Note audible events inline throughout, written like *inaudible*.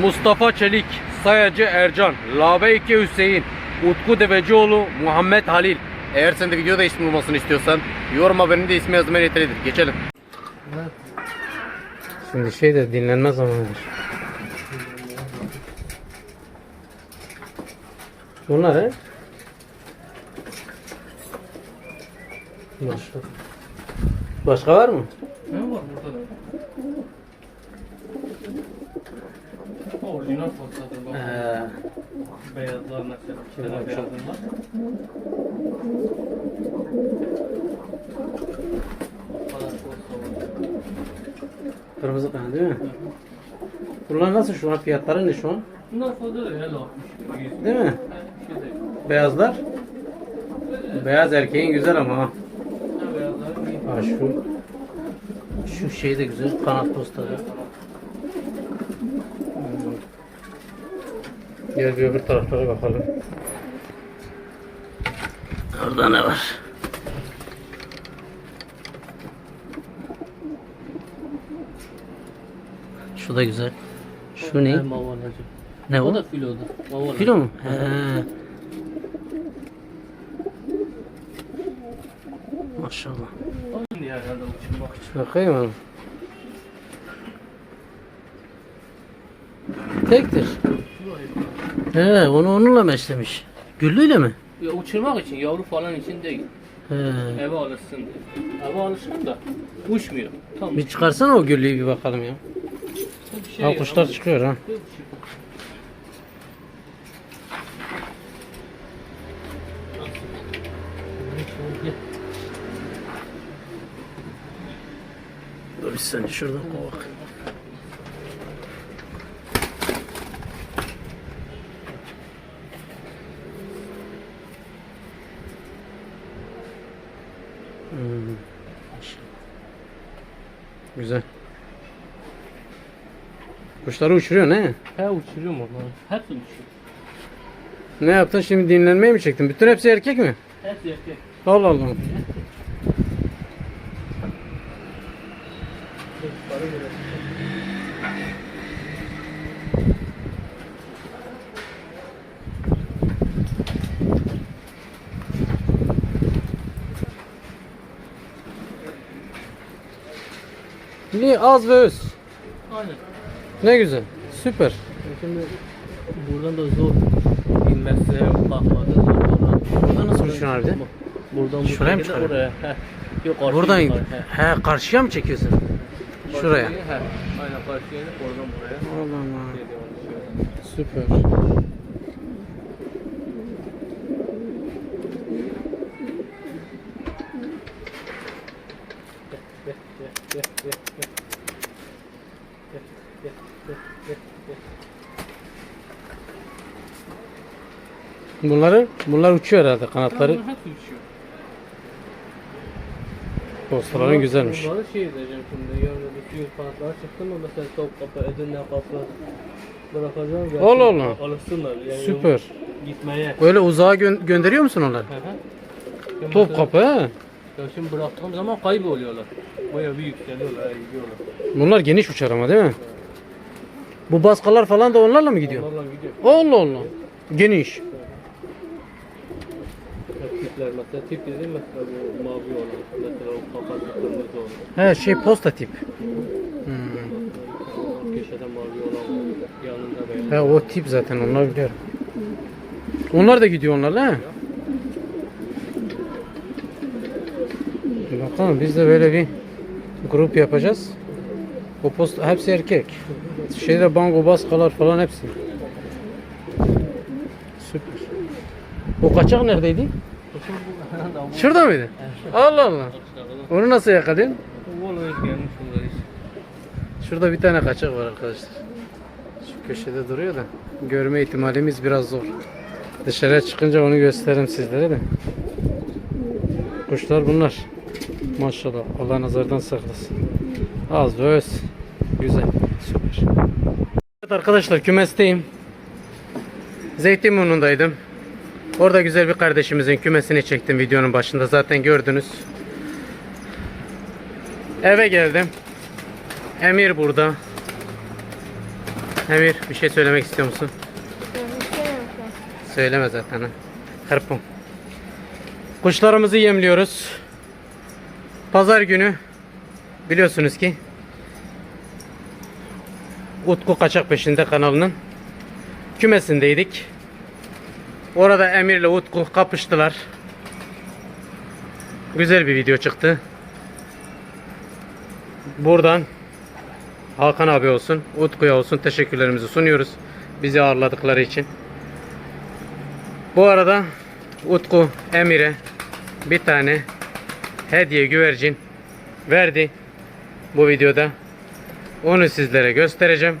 Mustafa Çelik, Sayacı Ercan, Labeyke Hüseyin, Utku Devecioğlu, Muhammed Halil. Eğer sen de videoda ismi olmasını istiyorsan yorum haberinde ismi yazman yeterlidir. Geçelim. Şimdi şey de dinlenme zamanıdır. Bunlar he? Başka. Başka var mı? Ne var burada da? Orijinal postacı bak. Ee, Beyazlar mesela. Şöyle beyazlar kırmızı tane değil mi? Bunlar nasıl şu an? Fiyatları ne şu an? Bunlar fazla 60. yüz. Değil mi? Şey. Beyazlar. Beyaz erkeğin güzel ama ha. Ha, beyazlar iyi. Ha şu şu şey de güzel kanat postları. Gel bir öbür taraflara bakalım. Orada ne var? Şu da güzel. Şu ne? Ne O o? da. Mavalacı. Filo mu? He. Maşallah. Bakayım abi. Tektir. He, onu onunla meslemiş. Güllüyle mi? Ya uçurmak için, yavru falan için değil. He. Eve alışsın diye. Eve alışsın da uçmuyor. Tam Bir çıkarsana o güllüyü bir bakalım ya. bir şey Ha yok. kuşlar çıkıyor ha. Şey. Dur bir saniye şuradan koy bak. Hmm. Güzel. Kuşları uçuruyor ne? He uçuruyorum onları. Hepsi uçuyor. Ne yaptın şimdi dinlenmeye mi çektin? Bütün hepsi erkek mi? Hepsi erkek. Allah Allah. Niye az ve öz? Aynen. Ne güzel. Süper. Şimdi buradan da zor inmesi, bakması zor. Buradan, Burada nasıl uçuyorsun harbiden? Buradan bu Şuraya mı çıkarıyor? Oraya. He. Yok Buradan he. he karşıya mı çekiyorsun? Şuraya. Karşıya, He. Aynen karşıya oradan buraya. Allah Allah. Süper. Gel, gel, gel, gel, gel. Gel, gel, gel, gel, gel. Bunları bunlar uçuyor herhalde kanatları. Bunlar hepsi uçuyor. Postaların güzelmiş. Bunları şey edeceğim şimdi. Yarın bir suyun kanatları çıktı mı mesela top kapı, Edirne kapı bırakacağım. Allah Allah. Alışsınlar. Yani Süper. Gitmeye. Böyle uzağa gö- gönderiyor musun onları? Hı hı. Top kapı he. Ya şimdi bıraktığım zaman kayboluyorlar. Baya bir yükseliyorlar, gidiyorlar. Bunlar geniş uçar ama değil mi? Bu baskalar falan da onlarla mı gidiyor? Onlarla gidiyor. Allah Allah. Geniş. Tipler mesela tip dediğim mesela bu mavi olan, mesela o kafası kırmızı olan. He şey posta tip. Hmm. Köşede mavi olan yanında beyaz. He o tip zaten onlar biliyorum. Onlar da gidiyor onlarla he. Bakalım biz de böyle bir grup yapacağız. O post hepsi erkek. Şeyde bango baskalar falan hepsi. Süper. O kaçak neredeydi? Şurada mıydı? Allah Allah. Onu nasıl yakaladın? Şurada bir tane kaçak var arkadaşlar. Şu köşede duruyor da görme ihtimalimiz biraz zor. Dışarıya çıkınca onu gösteririm sizlere de. Kuşlar bunlar. Maşallah. Allah nazardan saklasın. Az ve öz. Güzel. Süper. Evet arkadaşlar kümesteyim. Zeytinburnu'ndaydım. Orada güzel bir kardeşimizin kümesini çektim videonun başında. Zaten gördünüz. Eve geldim. Emir burada. Emir bir şey söylemek istiyor musun? Söyleme zaten ha. Kuşlarımızı yemliyoruz. Pazar günü biliyorsunuz ki Utku Kaçak Peşinde kanalının kümesindeydik. Orada Emir ile Utku kapıştılar. Güzel bir video çıktı. Buradan Hakan abi olsun, Utku'ya olsun teşekkürlerimizi sunuyoruz. Bizi ağırladıkları için. Bu arada Utku Emir'e bir tane hediye güvercin verdi bu videoda. Onu sizlere göstereceğim.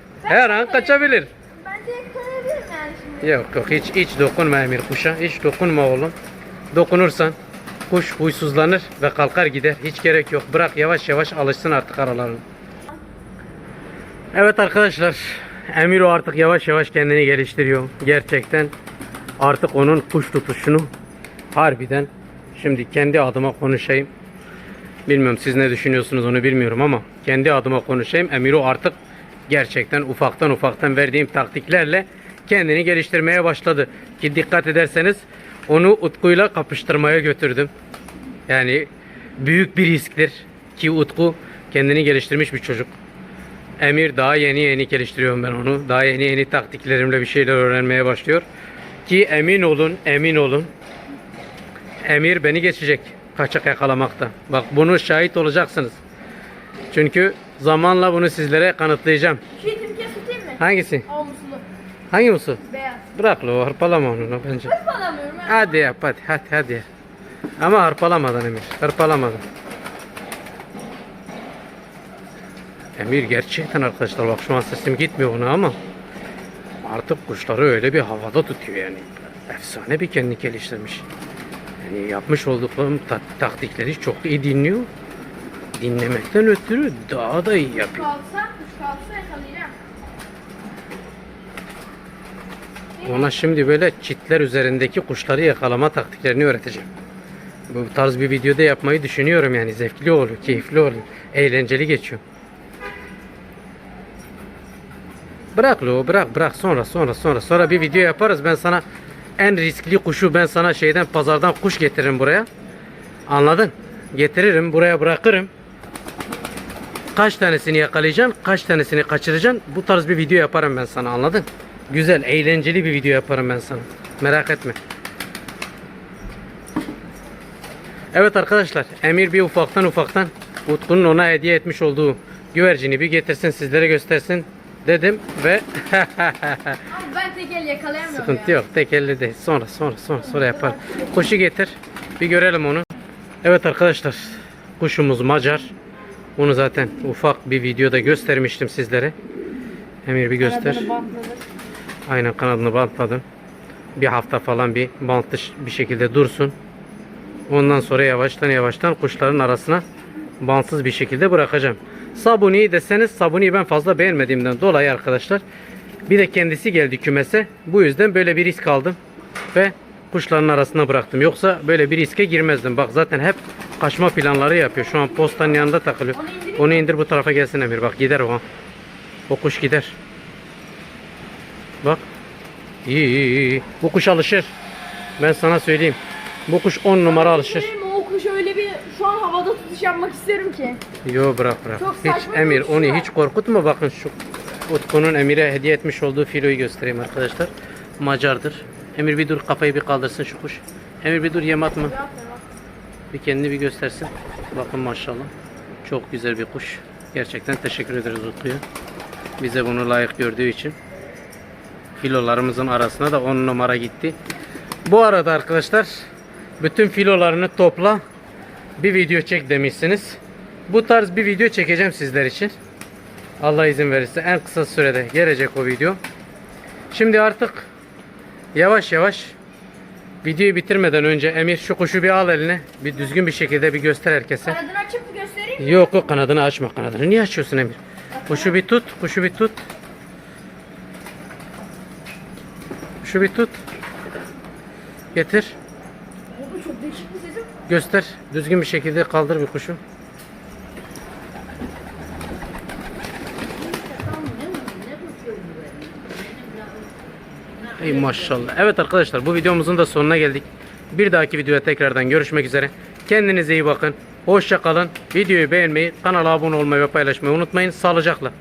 Her an kaçabilir. ben direkt kanayabilirim yani şimdi. Yok yok hiç hiç dokunma Emir kuşa. Hiç dokunma oğlum. Dokunursan kuş huysuzlanır ve kalkar gider. Hiç gerek yok. Bırak yavaş yavaş alışsın artık aralarına. Evet arkadaşlar. Emir o artık yavaş yavaş kendini geliştiriyor. Gerçekten artık onun kuş tutuşunu harbiden şimdi kendi adıma konuşayım. Bilmiyorum siz ne düşünüyorsunuz onu bilmiyorum ama kendi adıma konuşayım. Emir o artık gerçekten ufaktan ufaktan verdiğim taktiklerle kendini geliştirmeye başladı. Ki dikkat ederseniz onu Utku'yla kapıştırmaya götürdüm. Yani büyük bir risktir ki Utku kendini geliştirmiş bir çocuk. Emir daha yeni yeni geliştiriyorum ben onu. Daha yeni yeni taktiklerimle bir şeyler öğrenmeye başlıyor. Ki emin olun, emin olun. Emir beni geçecek kaçak yakalamakta. Bak bunu şahit olacaksınız. Çünkü zamanla bunu sizlere kanıtlayacağım. Şu itimke tutayım mı? Hangisi? Avlusulu. Hangi musu? Beyaz. Bırak lo hırpalama onu bence. Hırp alamıyorum ha. Hadi yap hadi hadi hadi. yap. Ama hırpalamadan Emir. Hırpalamadan. Emir gerçekten arkadaşlar bak şu an sesim gitmiyor ona ama artık kuşları öyle bir havada tutuyor yani. Efsane bir kendini geliştirmiş. Yani yapmış ta- taktikleri çok iyi dinliyor. Dinlemekten ötürü daha da iyi yapıyor. Kalsa, kalsa yakalayacağım. Ona şimdi böyle çitler üzerindeki kuşları yakalama taktiklerini öğreteceğim. Bu tarz bir videoda yapmayı düşünüyorum yani zevkli oluyor, keyifli oluyor, eğlenceli geçiyor. Bırak lo, bırak bırak sonra sonra sonra sonra bir video yaparız. Ben sana en riskli kuşu ben sana şeyden pazardan kuş getiririm buraya. Anladın? Getiririm buraya bırakırım. Kaç tanesini yakalayacaksın, kaç tanesini kaçıracaksın. Bu tarz bir video yaparım ben sana anladın? Güzel, eğlenceli bir video yaparım ben sana. Merak etme. Evet arkadaşlar, Emir bir ufaktan ufaktan Utku'nun ona hediye etmiş olduğu güvercini bir getirsin sizlere göstersin dedim ve *laughs* Ama ben tek el yakalayamıyorum sıkıntı ya. yok. Tek elle değil. Sonra sonra sonra sonra yapar. Kuşu getir. Bir görelim onu. Evet arkadaşlar, kuşumuz Macar. Onu zaten ufak bir videoda göstermiştim sizlere. Emir bir göster. Aynen kanadını bantladım. Bir hafta falan bir bantlı bir şekilde dursun. Ondan sonra yavaştan yavaştan kuşların arasına bantsız bir şekilde bırakacağım. Sabuni'yi deseniz Sabuni'yi ben fazla beğenmediğimden dolayı arkadaşlar. Bir de kendisi geldi kümese. Bu yüzden böyle bir risk aldım. Ve kuşların arasına bıraktım. Yoksa böyle bir riske girmezdim. Bak zaten hep kaçma planları yapıyor. Şu an postanın yanında takılıyor. Onu indireyim Onu indir bu tarafa gelsin Emir. Bak gider o. O kuş gider. Bak. İyi iyi iyi. Bu kuş alışır. Ben sana söyleyeyim. Bu kuş 10 numara alışır. O kuş öyle bir şu an havada tutuş yapmak istiyorum ki. Yo bırak bırak. Çok hiç Emir onu var. hiç korkutma. Bakın şu Utku'nun Emir'e hediye etmiş olduğu filoyu göstereyim arkadaşlar. Macardır. Emir bir dur kafayı bir kaldırsın şu kuş. Emir bir dur yem atma. Bir kendini bir göstersin. Bakın maşallah. Çok güzel bir kuş. Gerçekten teşekkür ederiz Utku'ya. Bize bunu layık gördüğü için. Filolarımızın arasına da 10 numara gitti. Bu arada arkadaşlar bütün filolarını topla bir video çek demişsiniz. Bu tarz bir video çekeceğim sizler için. Allah izin verirse en kısa sürede gelecek o video. Şimdi artık yavaş yavaş videoyu bitirmeden önce Emir şu kuşu bir al eline. Bir düzgün bir şekilde bir göster herkese. Kanadını açıp göstereyim mi? Yok yok kanadını açma kanadını. Niye açıyorsun Emir? Kuşu bir tut, kuşu bir tut. Kuşu bir tut. Getir. Bu çok değişik bir sesim. Göster. Düzgün bir şekilde kaldır bir kuşu. Ey maşallah. Evet arkadaşlar bu videomuzun da sonuna geldik. Bir dahaki videoya tekrardan görüşmek üzere. Kendinize iyi bakın. Hoşça kalın. Videoyu beğenmeyi, kanala abone olmayı ve paylaşmayı unutmayın. Sağlıcakla.